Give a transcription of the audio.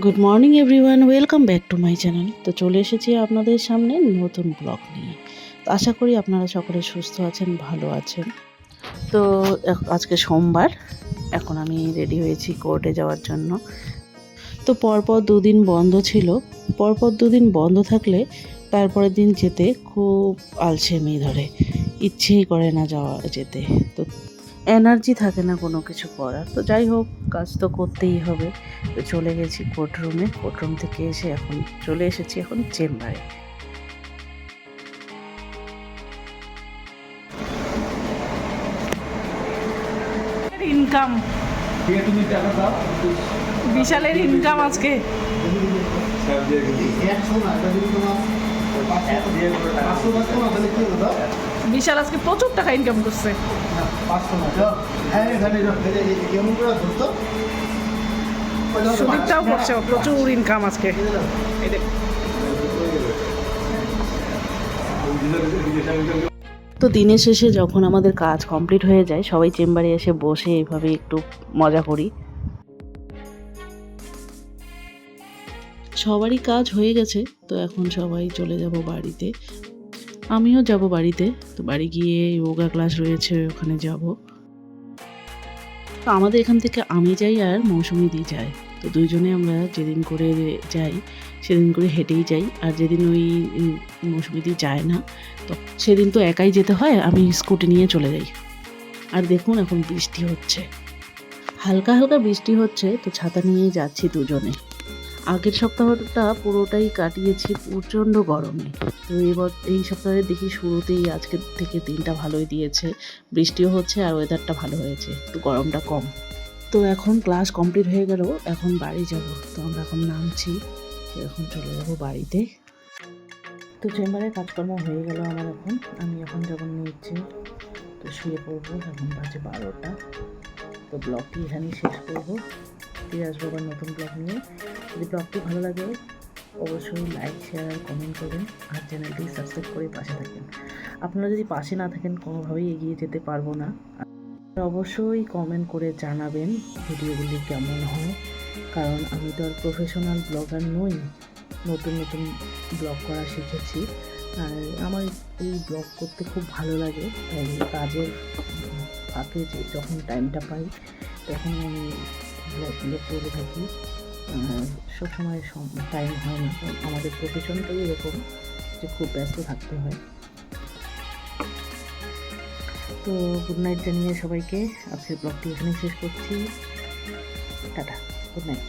Good morning everyone welcome back to my channel তো চলে এসেছি আপনাদের সামনে নতুন ব্লগ নিয়ে। তো আশা করি আপনারা সকলে সুস্থ আছেন, ভালো আছেন। তো আজকে সোমবার। এখন আমি রেডি হয়েছি কোর্টে যাওয়ার জন্য। তো পরপর দুদিন বন্ধ ছিল। পরপর দুদিন বন্ধ থাকলে তারপরের দিন যেতে খুব আলসেমি ধরে। ইচ্ছেই করে না যাওয়া, যেতে। তো এনার্জি থাকে না কোনো কিছু করার তো যাই হোক কাজ তো করতেই হবে তো চলে গেছি কোর্ট রুমে কোর্ট থেকে এসে এখন চলে এসেছি এখন চেম্বারে ইনকাম বিশালের ইনকাম আজকে দিয়ে বিশাল আজকে প্রচুর টাকা ইনকাম করছে। সুদীপটাও করছে, প্রচুর ইনকাম আজকে। তো দিনের শেষে যখন আমাদের কাজ কমপ্লিট হয়ে যায়, সবাই চেম্বারে এসে বসে এভাবে একটু মজা করি। সবারই কাজ হয়ে গেছে, তো এখন সবাই চলে যাব বাড়িতে। আমিও যাব বাড়িতে। তো বাড়ি গিয়ে যোগা ক্লাস রয়েছে ওখানে যাব। তো আমাদের এখান থেকে আমি যাই আর মৌসুমি দি যায়। তো দুইজনে আমরা যেদিন করে যাই সেদিন করে হেঁটেই যাই। আর যেদিন ওই উম, মৌসুমি দি যায় না তো সেদিন তো একাই যেতে হয় আমি স্কুটি নিয়ে চলে যাই। আর দেখুন এখন বৃষ্টি হচ্ছে। হালকা হালকা বৃষ্টি হচ্ছে তো ছাতা নিয়ে যাচ্ছি দুজনে। আগের সপ্তাহটা পুরোটাই কাটিয়েছি প্রচণ্ড গরমে। তো এবার এই সপ্তাহে দেখি শুরুতেই আজকে থেকে দিনটা ভালোই দিয়েছে। বৃষ্টিও হচ্ছে আর ওয়েদারটা ভালো হয়েছে, একটু গরমটা কম। তো এখন ক্লাস কমপ্লিট হয়ে গেল, এখন বাড়ি যাব। তো আমরা এখন নামছি এখন চলে যাব বাড়িতে। তো চেম্বারে কাজকর্ম হয়ে গেল আমার এখন। আমি এখন যখন নিচ্ছি তো শুয়ে পড়ব, এখন বাজে বারোটা। তো ব্লগটি এখানেই শেষ করব। ফিরে আসব আবার নতুন ব্লগ নিয়ে। যদি ব্লগটি ভালো লাগে, অবশ্যই লাইক শেয়ার আর কমেন্ট করবেন। আর চ্যানেলটি সাবস্ক্রাইব করে পাশে থাকেন আপনারা যদি পাশে না থাকেন, কোনোভাবেই এগিয়ে যেতে পারব না। অবশ্যই কমেন্ট করে জানাবেন ভিডিওগুলি কেমন হয়। কারণ আমি তো আর প্রফেশনাল ব্লগার নই। নতুন নতুন ব্লগ করা শিখেছি। আর আমার এই ব্লগ করতে খুব ভালো লাগে। তাই কাজের ফাঁকে যে যখন টাইমটা পাই, তখন আমি ব্লগগুলো করে থাকি। সবসময় টাইম হয় না। আমাদের প্রফেশনটাই এরকম যে খুব ব্যস্ত থাকতে হয়। তো গুড নাইট জানিয়ে সবাইকে। আজকের ব্লগটি এখানেই শেষ করছি। Tata good night